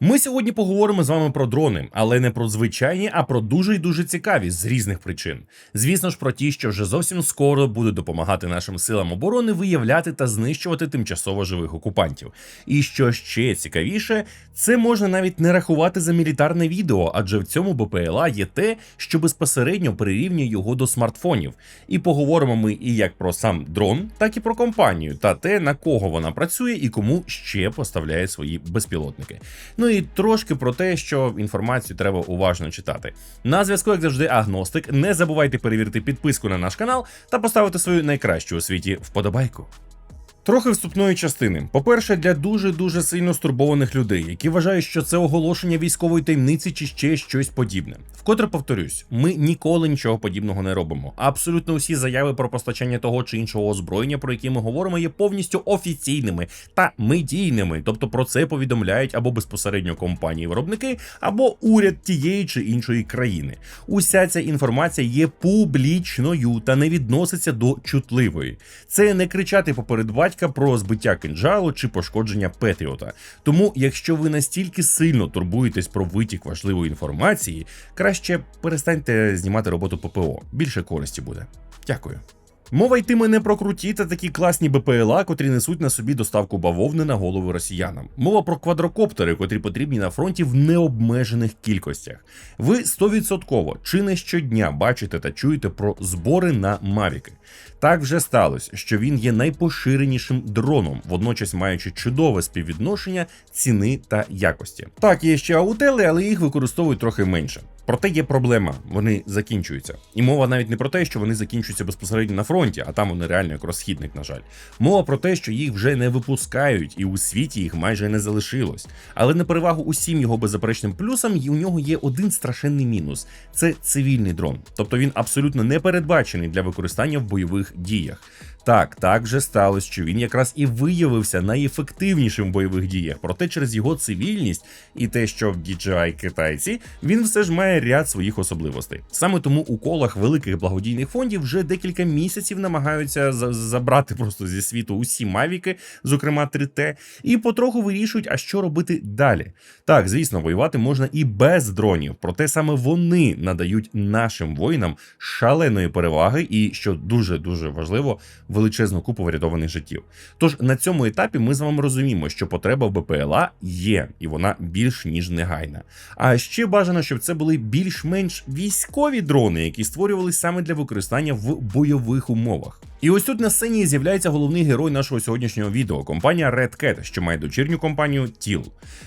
Ми сьогодні поговоримо з вами про дрони, але не про звичайні, а про дуже й дуже цікаві з різних причин. Звісно ж, про ті, що вже зовсім скоро будуть допомагати нашим силам оборони виявляти та знищувати тимчасово живих окупантів. І що ще цікавіше, це можна навіть не рахувати за мілітарне відео, адже в цьому БПЛА є те, що безпосередньо прирівнює його до смартфонів. І поговоримо ми і як про сам дрон, так і про компанію та те, на кого вона працює і кому ще поставляє свої безпілотники. Ну і трошки про те, що інформацію треба уважно читати. На зв'язку, як завжди, агностик. Не забувайте перевірити підписку на наш канал та поставити свою найкращу у світі вподобайку. Трохи вступної частини. По-перше, для дуже дуже сильно стурбованих людей, які вважають, що це оголошення військової таємниці чи ще щось подібне. Вкотре повторюсь, ми ніколи нічого подібного не робимо. Абсолютно усі заяви про постачання того чи іншого озброєння, про які ми говоримо, є повністю офіційними та медійними. Тобто про це повідомляють або безпосередньо компанії-виробники, або уряд тієї чи іншої країни. Уся ця інформація є публічною та не відноситься до чутливої. Це не кричати поперед батька про збиття кинджалу чи пошкодження Петріота. Тому, якщо ви настільки сильно турбуєтесь про витік важливої інформації, краще перестаньте знімати роботу ППО. Більше користі буде. Дякую. Мова йтиме не про круті та такі класні БПЛА, котрі несуть на собі доставку бавовни на голови росіянам. Мова про квадрокоптери, котрі потрібні на фронті в необмежених кількостях. Ви стовідсотково чи не щодня бачите та чуєте про збори на Мавіки. Так вже сталося, що він є найпоширенішим дроном, водночас маючи чудове співвідношення ціни та якості. Так, є ще аутели, але їх використовують трохи менше. Проте є проблема, вони закінчуються. І мова навіть не про те, що вони закінчуються безпосередньо на фронті, а там вони реально як розхідник, на жаль. Мова про те, що їх вже не випускають, і у світі їх майже не залишилось. Але на перевагу усім його беззаперечним плюсам у нього є один страшенний мінус: це цивільний дрон. Тобто він абсолютно не передбачений для використання в бойових діях. Так, так вже сталося, що він якраз і виявився найефективнішим в бойових діях. Проте через його цивільність і те, що в DJI китайці, він все ж має ряд своїх особливостей. Саме тому у колах великих благодійних фондів вже декілька місяців намагаються забрати просто зі світу усі мавіки, зокрема 3T, і потроху вирішують, а що робити далі. Так, звісно, воювати можна і без дронів, проте саме вони надають нашим воїнам шаленої переваги, і що дуже дуже важливо величезну купу врятованих життів. Тож на цьому етапі ми з вами розуміємо, що потреба в БПЛА є, і вона більш ніж негайна. А ще бажано, щоб це були більш-менш військові дрони, які створювалися саме для використання в бойових умовах. І ось тут на сцені з'являється головний герой нашого сьогоднішнього відео компанія Red Cat, що має дочірню компанію TIL.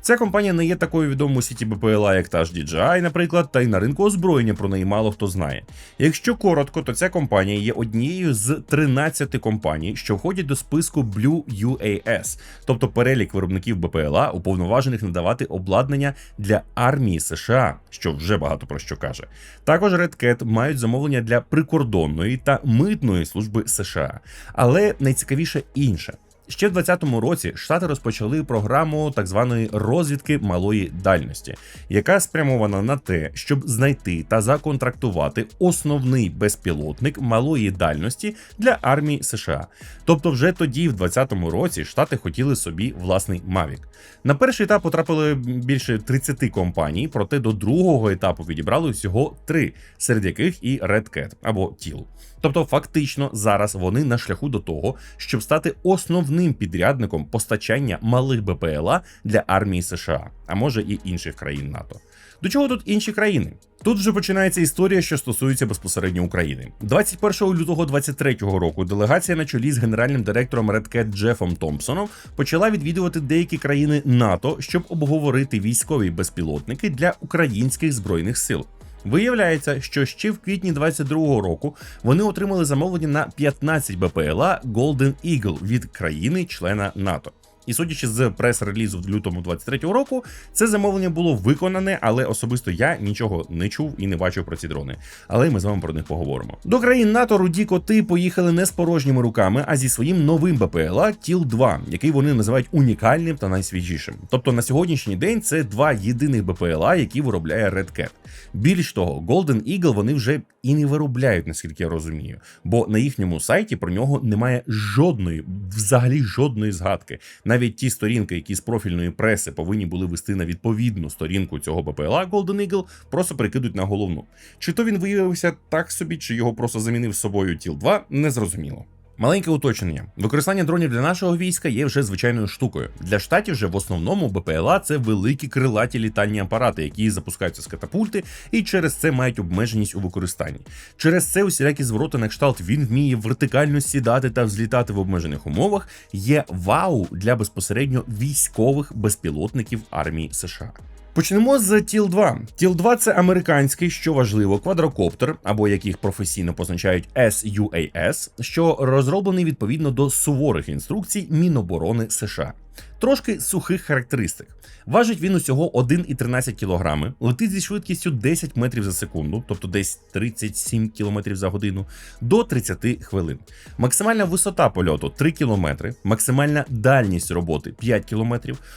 Ця компанія не є такою відомою у світі БПЛА, як та ж DJI, наприклад, та й на ринку озброєння про неї мало хто знає. Якщо коротко, то ця компанія є однією з 13 компаній, що входять до списку Blue UAS, тобто перелік виробників БПЛА, уповноважених надавати обладнання для армії США, що вже багато про що каже. Також Red Cat мають замовлення для прикордонної та митної служби США. Але найцікавіше інше. Ще в 2020 році штати розпочали програму так званої розвідки малої дальності, яка спрямована на те, щоб знайти та законтрактувати основний безпілотник малої дальності для армії США. Тобто, вже тоді, в 2020 році, штати хотіли собі власний Mavic. На перший етап потрапили більше 30 компаній, проте до другого етапу відібрали всього три, серед яких і Red Cat або TIL. Тобто, фактично, зараз вони на шляху до того, щоб стати основним підрядником постачання малих БПЛА для армії США, а може і інших країн НАТО. До чого тут інші країни? Тут вже починається історія, що стосується безпосередньо України. 21 лютого 2023 року делегація на чолі з генеральним директором Cat Джефом Томпсоном почала відвідувати деякі країни НАТО, щоб обговорити військові безпілотники для українських збройних сил. Виявляється, що ще в квітні 22-го року вони отримали замовлення на 15 БПЛА Golden Eagle від країни-члена НАТО. І судячи з прес-релізу в лютому 23-го року, це замовлення було виконане, але особисто я нічого не чув і не бачив про ці дрони. Але ми з вами про них поговоримо. До країн НАТО руді коти поїхали не з порожніми руками, а зі своїм новим БПЛА Тіл 2 який вони називають унікальним та найсвіжішим. Тобто на сьогоднішній день це два єдиних БПЛА, які виробляє Red Cat. Більш того, Golden Eagle вони вже і не виробляють, наскільки я розумію, бо на їхньому сайті про нього немає жодної, взагалі жодної згадки Навіть ті сторінки, які з профільної преси повинні були вести на відповідну сторінку цього БПЛА Golden Eagle, просто перекидуть на головну. Чи то він виявився так собі, чи його просто замінив собою Тіл 2, незрозуміло. Маленьке уточнення: використання дронів для нашого війська є вже звичайною штукою. Для штатів же в основному БПЛА це великі крилаті літальні апарати, які запускаються з катапульти, і через це мають обмеженість у використанні. Через це усілякі звороти на кшталт він вміє вертикально сідати та взлітати в обмежених умовах. Є вау для безпосередньо військових безпілотників армії США. Почнемо з Тіл 2 Тіл 2 це американський, що важливо, квадрокоптер, або як їх професійно позначають SUAS, що розроблений відповідно до суворих інструкцій Міноборони США. Трошки сухих характеристик. Важить він усього 1,13 кг, летить зі швидкістю 10 метрів за секунду, тобто десь 37 км за годину, до 30 хвилин. Максимальна висота польоту 3 км, максимальна дальність роботи 5 км,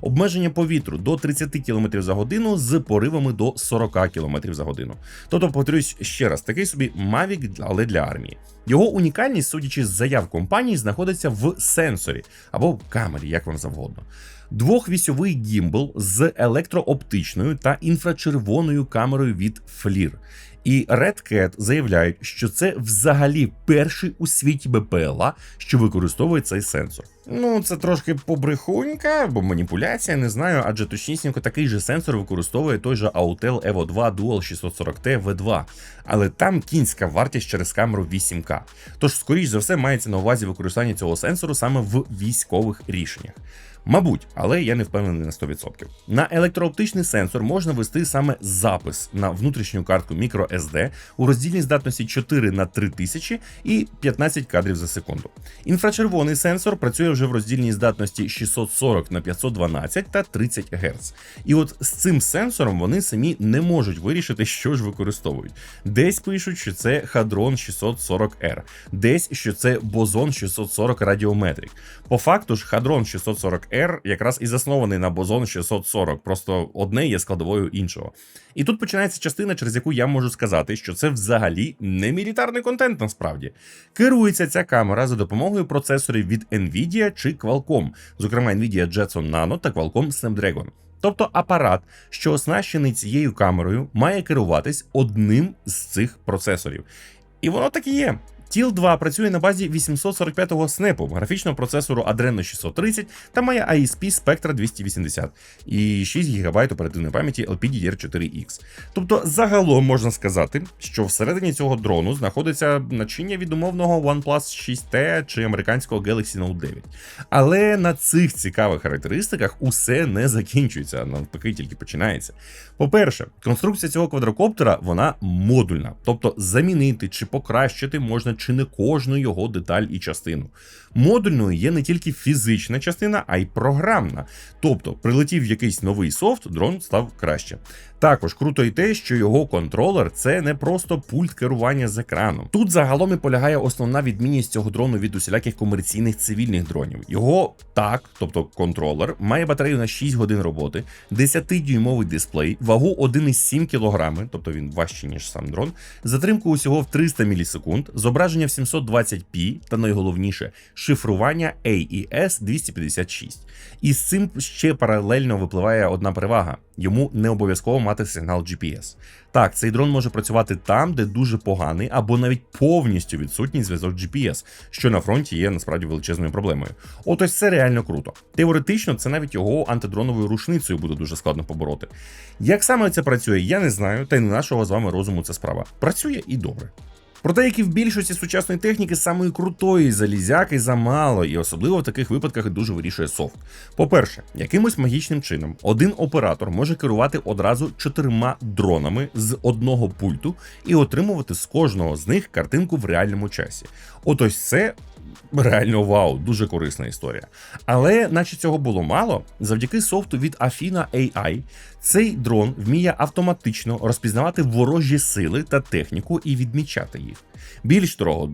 обмеження повітру до 30 км за годину з поривами до 40 км за годину. Тобто, повторюсь ще раз, такий собі Mavic, але для армії. Його унікальність, судячи з заяв компанії, знаходиться в сенсорі або камері, як вам завгодно. Двохвісьовий гімбл з електрооптичною та інфрачервоною камерою від FLIR. І Red Cat заявляють, що це взагалі перший у світі БПЛА, що використовує цей сенсор. Ну, це трошки побрехунька або маніпуляція, не знаю, адже точнісінько такий же сенсор використовує той же Autel Evo 2 Dual 640T V2, але там кінська вартість через камеру 8К. Тож, скоріш за все, мається на увазі використання цього сенсору саме в військових рішеннях. Мабуть, але я не впевнений на 100%. На електрооптичний сенсор можна вести саме запис на внутрішню картку microSD у роздільній здатності 4 на 3000 і 15 кадрів за секунду. Інфрачервоний сенсор працює вже в роздільній здатності 640 на 512 та 30 Гц. І от з цим сенсором вони самі не можуть вирішити, що ж використовують. Десь пишуть, що це Hadron 640R, десь що це Бозон 640 Radiometric. По факту ж Hadron 640R якраз і заснований на Бозон 640, просто одне є складовою іншого. І тут починається частина, через яку я можу сказати, що це взагалі не мілітарний контент насправді. Керується ця камера за допомогою процесорів від Nvidia чи Qualcomm, зокрема Nvidia Jetson Nano та Qualcomm Snapdragon. Тобто апарат, що оснащений цією камерою, має керуватись одним з цих процесорів. І воно так і є. Тіл 2 працює на базі 845-го снепу, графічного процесору Adreno 630 та має ISP Spectra 280 і 6 ГБ оперативної пам'яті LPDDR4X. Тобто, загалом можна сказати, що всередині цього дрону знаходиться начиння від умовного OnePlus 6T чи американського Galaxy Note 9. Але на цих цікавих характеристиках усе не закінчується, навпаки, тільки починається. По-перше, конструкція цього квадрокоптера вона модульна, тобто замінити чи покращити можна чи не кожну його деталь і частину. Модульною є не тільки фізична частина, а й програмна. Тобто, прилетів якийсь новий софт, дрон став краще. Також круто й те, що його контролер це не просто пульт керування з екраном. Тут загалом і полягає основна відмінність цього дрону від усіляких комерційних цивільних дронів. Його так, тобто контролер, має батарею на 6 годин роботи, 10-дюймовий дисплей, вагу 1,7 кг, тобто він важчий, ніж сам дрон, затримку усього в 300 мілісекунд, зображення в 720p та найголовніше шифрування AES 256. І з цим ще паралельно випливає одна перевага: йому не обов'язково мати сигнал GPS. Так, цей дрон може працювати там, де дуже поганий або навіть повністю відсутній зв'язок GPS, що на фронті є насправді величезною проблемою. От ось це реально круто. Теоретично, це навіть його антидроновою рушницею буде дуже складно побороти. Як саме це працює, я не знаю, та й не нашого з вами розуму це справа. Працює і добре. Проте, як і в більшості сучасної техніки, самої крутої залізяки замало, і особливо в таких випадках дуже вирішує софт. По-перше, якимось магічним чином один оператор може керувати одразу чотирма дронами з одного пульту і отримувати з кожного з них картинку в реальному часі. От це. Реально вау, дуже корисна історія. Але, наче цього було мало, завдяки софту від Afina AI, цей дрон вміє автоматично розпізнавати ворожі сили та техніку і відмічати їх. Більш того,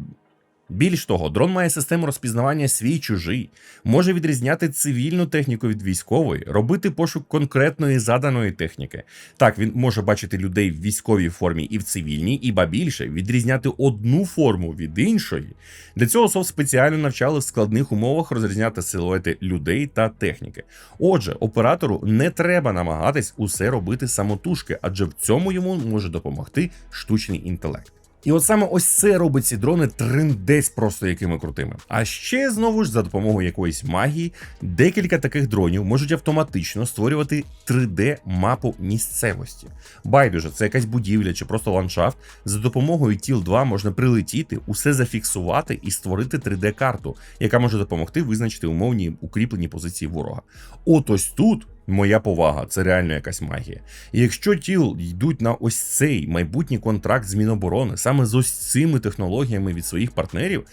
Більш того, дрон має систему розпізнавання свій чужий, може відрізняти цивільну техніку від військової, робити пошук конкретної заданої техніки. Так, він може бачити людей в військовій формі і в цивільній, і ба більше відрізняти одну форму від іншої. Для цього СОВ спеціально навчали в складних умовах розрізняти силуети людей та техніки. Отже, оператору не треба намагатись усе робити самотужки, адже в цьому йому може допомогти штучний інтелект. І от саме ось це робить ці дрони триндець просто якими крутими. А ще знову ж за допомогою якоїсь магії, декілька таких дронів можуть автоматично створювати 3D-мапу місцевості. Байдуже, це якась будівля чи просто ландшафт. За допомогою тіл 2 можна прилетіти, усе зафіксувати і створити 3D-карту, яка може допомогти визначити умовні укріплені позиції ворога. От ось тут. Моя повага, це реально якась магія. І якщо тіл йдуть на ось цей майбутній контракт з Міноборони саме з ось цими технологіями від своїх партнерів,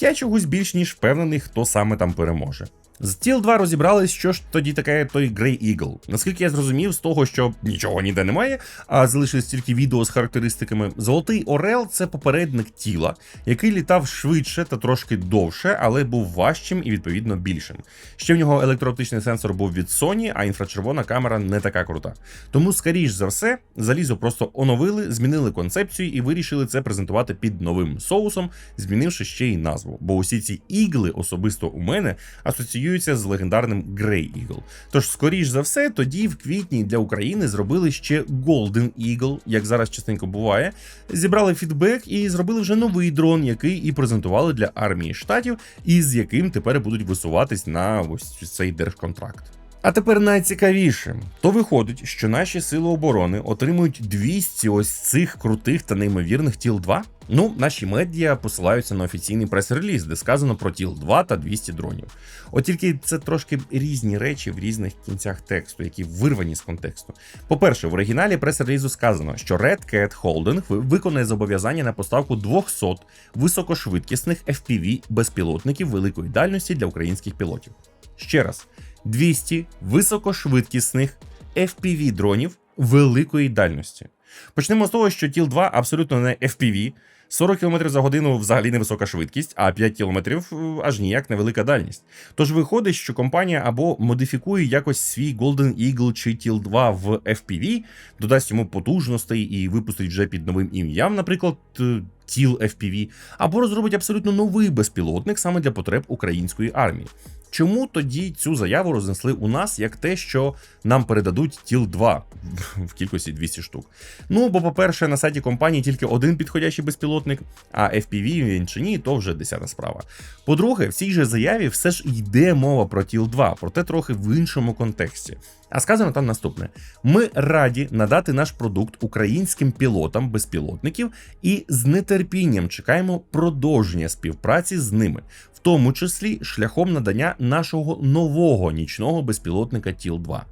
я чогось більш ніж впевнений, хто саме там переможе. З тіл 2 розібрались, що ж тоді таке той Grey Eagle. Наскільки я зрозумів, з того, що нічого ніде немає, а залишились тільки відео з характеристиками. Золотий Орел це попередник тіла, який літав швидше та трошки довше, але був важчим і відповідно більшим. Ще в нього електрооптичний сенсор був від Sony, а інфрачервона камера не така крута. Тому, скоріш за все, залізо просто оновили, змінили концепцію і вирішили це презентувати під новим соусом, змінивши ще й назву. Бо усі ці ігли особисто у мене асоціюють асоціюється з легендарним Grey Eagle. Тож, скоріш за все, тоді в квітні для України зробили ще Golden Eagle, як зараз частенько буває. Зібрали фідбек і зробили вже новий дрон, який і презентували для армії штатів, і з яким тепер будуть висуватись на ось цей держконтракт. А тепер найцікавіше, то виходить, що наші сили оборони отримують 200 ось цих крутих та неймовірних тіл 2 Ну, наші медіа посилаються на офіційний прес-реліз, де сказано про тіл 2 та 200 дронів. От тільки це трошки різні речі в різних кінцях тексту, які вирвані з контексту. По-перше, в оригіналі прес-релізу сказано, що Red Cat Holding виконує зобов'язання на поставку 200 високошвидкісних FPV безпілотників великої дальності для українських пілотів. Ще раз, 200 високошвидкісних FPV дронів великої дальності. Почнемо з того, що тіл 2 абсолютно не FPV. 40 км за годину взагалі невисока швидкість, а 5 км е, аж ніяк невелика дальність. Тож виходить, що компанія або модифікує якось свій Golden Eagle чи тіл 2 в FPV, додасть йому потужностей і випустить вже під новим ім'ям, наприклад, е, тіл FPV, або розробить абсолютно новий безпілотник саме для потреб української армії. Чому тоді цю заяву рознесли у нас як те, що нам передадуть тіл 2 в кількості 200 штук? Ну бо, по-перше, на сайті компанії тільки один підходящий безпілотник, а FPV він чи ні, то вже десята справа. По-друге, в цій же заяві все ж йде мова про тіл 2, проте трохи в іншому контексті. А сказано там наступне: ми раді надати наш продукт українським пілотам безпілотників і з нетерпінням чекаємо продовження співпраці з ними, в тому числі шляхом надання нашого нового нічного безпілотника Тіл 2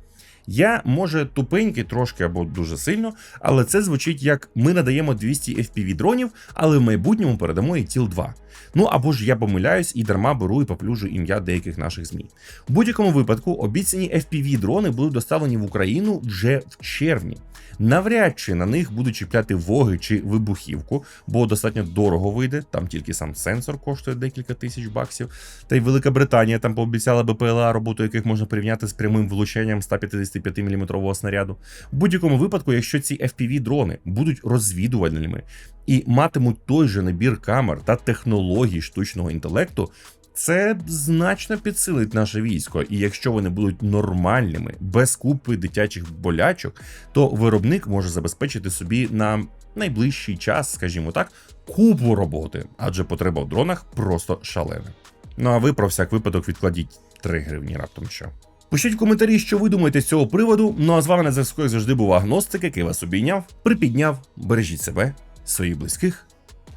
я може тупенький трошки або дуже сильно, але це звучить як ми надаємо 200 FPV дронів, але в майбутньому передамо і тіл 2. Ну або ж я помиляюсь і дарма беру і поплюжу ім'я деяких наших змі. У будь-якому випадку обіцяні FPV дрони будуть доставлені в Україну вже в червні. Навряд чи на них будуть чіпляти воги чи вибухівку, бо достатньо дорого вийде. Там тільки сам сенсор коштує декілька тисяч баксів. Та й Велика Британія там пообіцяла БПЛА, роботу яких можна порівняти з прямим влученням 150 55-мм снаряду. В будь-якому випадку, якщо ці fpv дрони будуть розвідувальними і матимуть той же набір камер та технологій штучного інтелекту. Це значно підсилить наше військо, і якщо вони будуть нормальними, без купи дитячих болячок, то виробник може забезпечити собі на найближчий час, скажімо так, купу роботи, адже потреба в дронах просто шалена. Ну а ви про всяк випадок відкладіть 3 гривні раптом що. Пишіть в коментарі, що ви думаєте з цього приводу. Ну а з вами на зв'язку як завжди був агностик, який вас обійняв, припідняв, бережіть себе, своїх близьких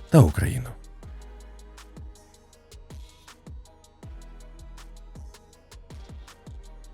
та Україну.